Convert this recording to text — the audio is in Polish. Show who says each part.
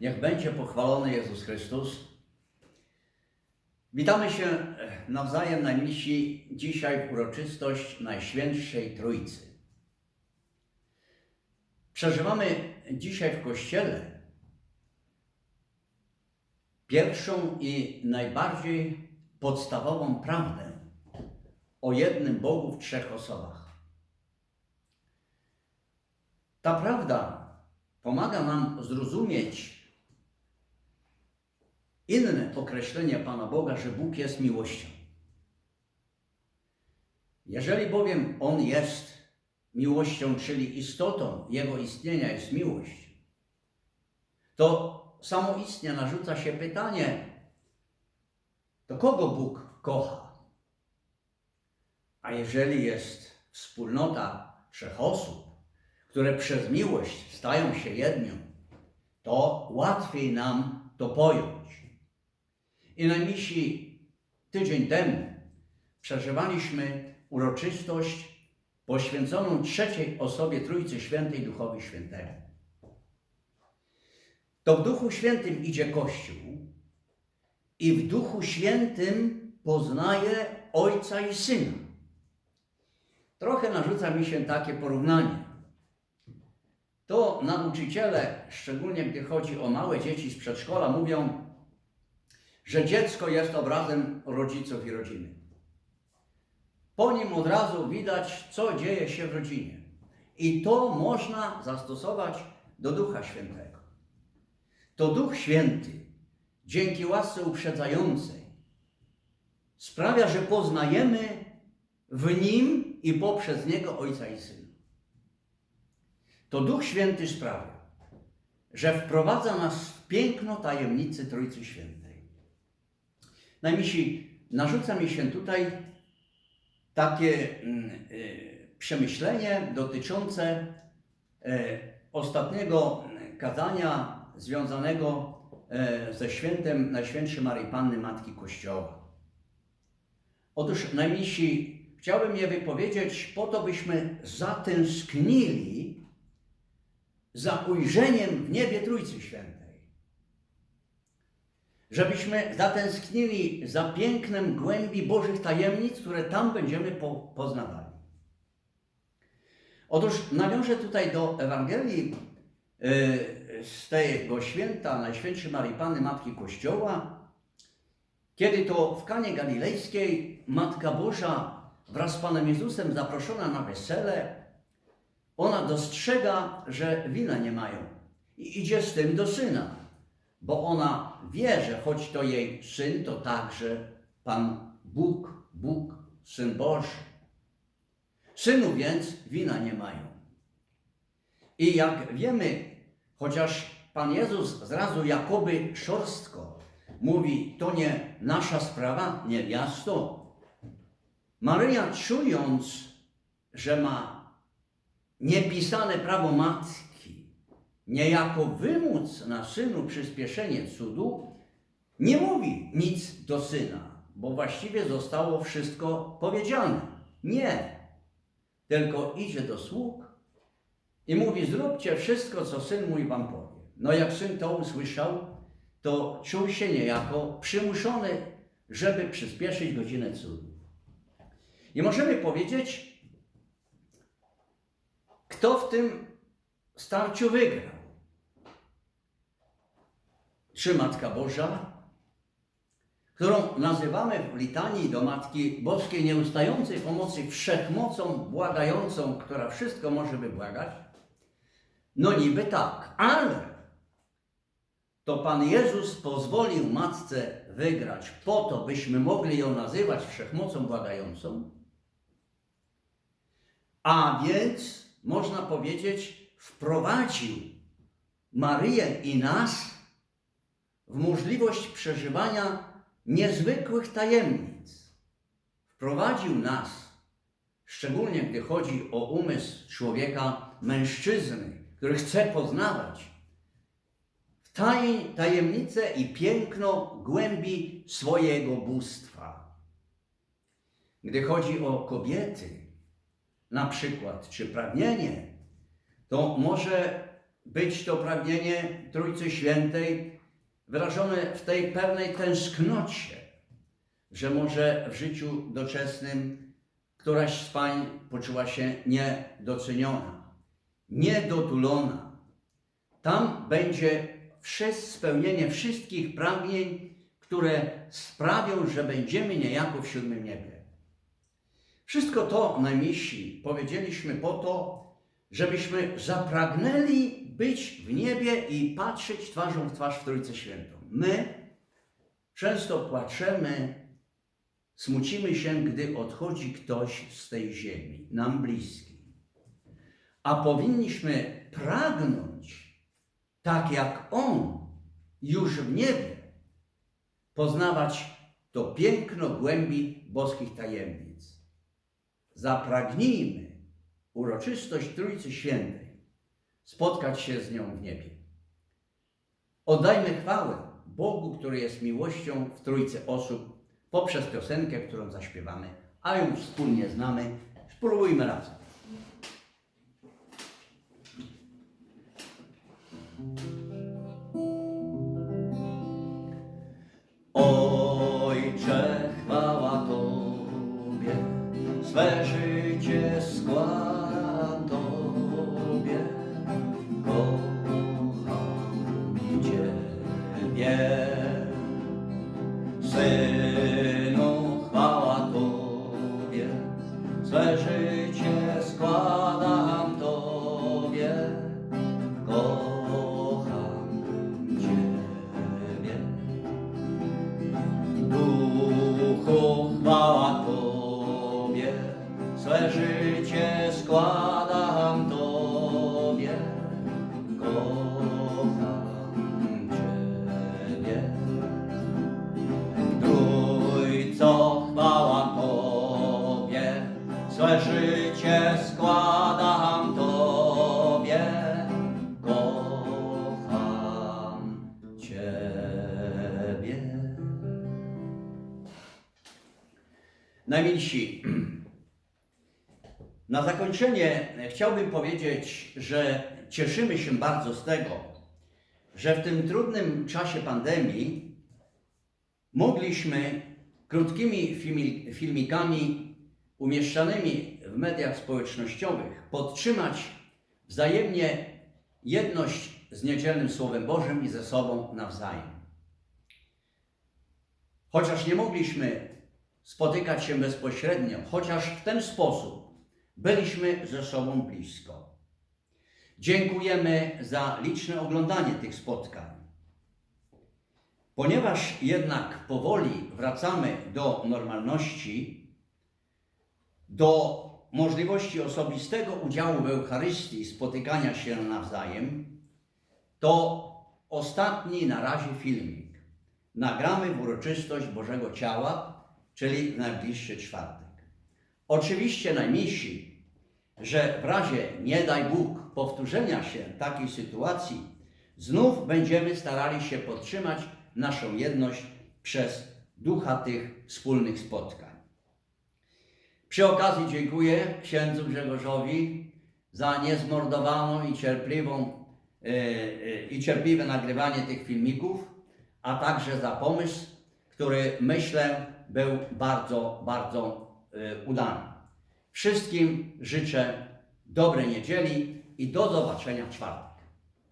Speaker 1: Niech będzie pochwalony Jezus Chrystus. Witamy się nawzajem najmilsi dzisiaj w uroczystość Najświętszej Trójcy. Przeżywamy dzisiaj w Kościele pierwszą i najbardziej podstawową prawdę o jednym Bogu w trzech osobach. Ta prawda pomaga nam zrozumieć inne określenie Pana Boga, że Bóg jest miłością. Jeżeli bowiem On jest miłością, czyli istotą Jego istnienia jest miłość, to samoistnie narzuca się pytanie, to kogo Bóg kocha? A jeżeli jest wspólnota trzech osób, które przez miłość stają się jednią, to łatwiej nam to pojąć. I najmniejsi tydzień temu przeżywaliśmy uroczystość poświęconą trzeciej osobie Trójcy Świętej Duchowi Świętemu. To w Duchu Świętym idzie Kościół i w Duchu Świętym poznaje Ojca i Syna. Trochę narzuca mi się takie porównanie. To nauczyciele, szczególnie gdy chodzi o małe dzieci z przedszkola, mówią, że dziecko jest obrazem rodziców i rodziny. Po nim od razu widać, co dzieje się w rodzinie. I to można zastosować do Ducha Świętego. To Duch Święty, dzięki łasce uprzedzającej, sprawia, że poznajemy w Nim i poprzez Niego Ojca i Syna. To Duch Święty sprawia, że wprowadza nas w piękno tajemnicy Trójcy Świętej. Najmniejsi narzuca mi się tutaj takie mm, y, przemyślenie dotyczące y, ostatniego kazania związanego y, ze świętem Najświętszej Maryi Panny Matki Kościoła. Otóż najmniejsi chciałbym je wypowiedzieć po to, byśmy zatęsknili za ujrzeniem w niebie Trójcy Świętej. Żebyśmy zatęsknili za pięknem głębi Bożych tajemnic, które tam będziemy po, poznawali. Otóż nawiążę tutaj do Ewangelii yy, z tego święta Najświętszej Marii Panny Matki Kościoła, kiedy to w Kanie Galilejskiej Matka Boża wraz z Panem Jezusem zaproszona na wesele, ona dostrzega, że wina nie mają i idzie z tym do syna, bo ona wie, że choć to jej syn, to także Pan Bóg, Bóg, Syn Boży. Synu więc wina nie mają. I jak wiemy, chociaż Pan Jezus zrazu jakoby szorstko mówi, to nie nasza sprawa, niewiasto, Maryja czując, że ma niepisane prawo matki, niejako wymóc na synu przyspieszenie cudu, nie mówi nic do syna, bo właściwie zostało wszystko powiedziane. Nie, tylko idzie do sług i mówi: Zróbcie wszystko, co syn mój wam powie. No, jak syn to usłyszał, to czuł się niejako przymuszony, żeby przyspieszyć godzinę cudu. I możemy powiedzieć, kto w tym starciu wygrał? Czy Matka Boża, którą nazywamy w litanii do Matki Boskiej nieustającej pomocy wszechmocą, błagającą, która wszystko może wybłagać? No niby tak, ale to Pan Jezus pozwolił Matce wygrać po to, byśmy mogli ją nazywać wszechmocą błagającą, a więc można powiedzieć, wprowadził Maryję i nas w możliwość przeżywania niezwykłych tajemnic. Wprowadził nas, szczególnie gdy chodzi o umysł człowieka, mężczyzny, który chce poznawać, w taj, i piękno głębi swojego bóstwa. Gdy chodzi o kobiety, na przykład, czy pragnienie, to może być to pragnienie Trójcy Świętej wyrażone w tej pewnej tęsknocie, że może w życiu doczesnym któraś z pań poczuła się niedoceniona, niedotulona. Tam będzie spełnienie wszystkich pragnień, które sprawią, że będziemy niejako w siódmym niebie. Wszystko to, najmilsi, powiedzieliśmy po to, żebyśmy zapragnęli być w niebie i patrzeć twarzą w twarz w Trójcę Świętą. My często płaczemy, smucimy się, gdy odchodzi ktoś z tej ziemi, nam bliski. A powinniśmy pragnąć, tak jak On, już w niebie, poznawać to piękno głębi boskich tajemnic. Zapragnijmy uroczystość Trójcy Świętej, spotkać się z nią w niebie. Oddajmy chwałę Bogu, który jest miłością w Trójcy osób, poprzez piosenkę, którą zaśpiewamy, a ją wspólnie znamy. Spróbujmy razem. all Najmilsi, na zakończenie chciałbym powiedzieć, że cieszymy się bardzo z tego, że w tym trudnym czasie pandemii mogliśmy krótkimi filmi, filmikami umieszczanymi w mediach społecznościowych podtrzymać wzajemnie jedność z niedzielnym Słowem Bożym i ze sobą nawzajem. Chociaż nie mogliśmy spotykać się bezpośrednio, chociaż w ten sposób byliśmy ze sobą blisko. Dziękujemy za liczne oglądanie tych spotkań. Ponieważ jednak powoli wracamy do normalności, do możliwości osobistego udziału w Eucharystii, spotykania się nawzajem, to ostatni na razie filmik nagramy w uroczystość Bożego Ciała, czyli w najbliższy czwartek. Oczywiście najmniejsi, że w razie, nie daj Bóg, powtórzenia się takiej sytuacji, znów będziemy starali się podtrzymać naszą jedność przez ducha tych wspólnych spotkań. Przy okazji dziękuję księdzu Grzegorzowi za niezmordowaną i cierpliwą e, e, i cierpliwe nagrywanie tych filmików, a także za pomysł, który myślę był bardzo, bardzo e, udany. Wszystkim życzę dobrej niedzieli i do zobaczenia w czwartek.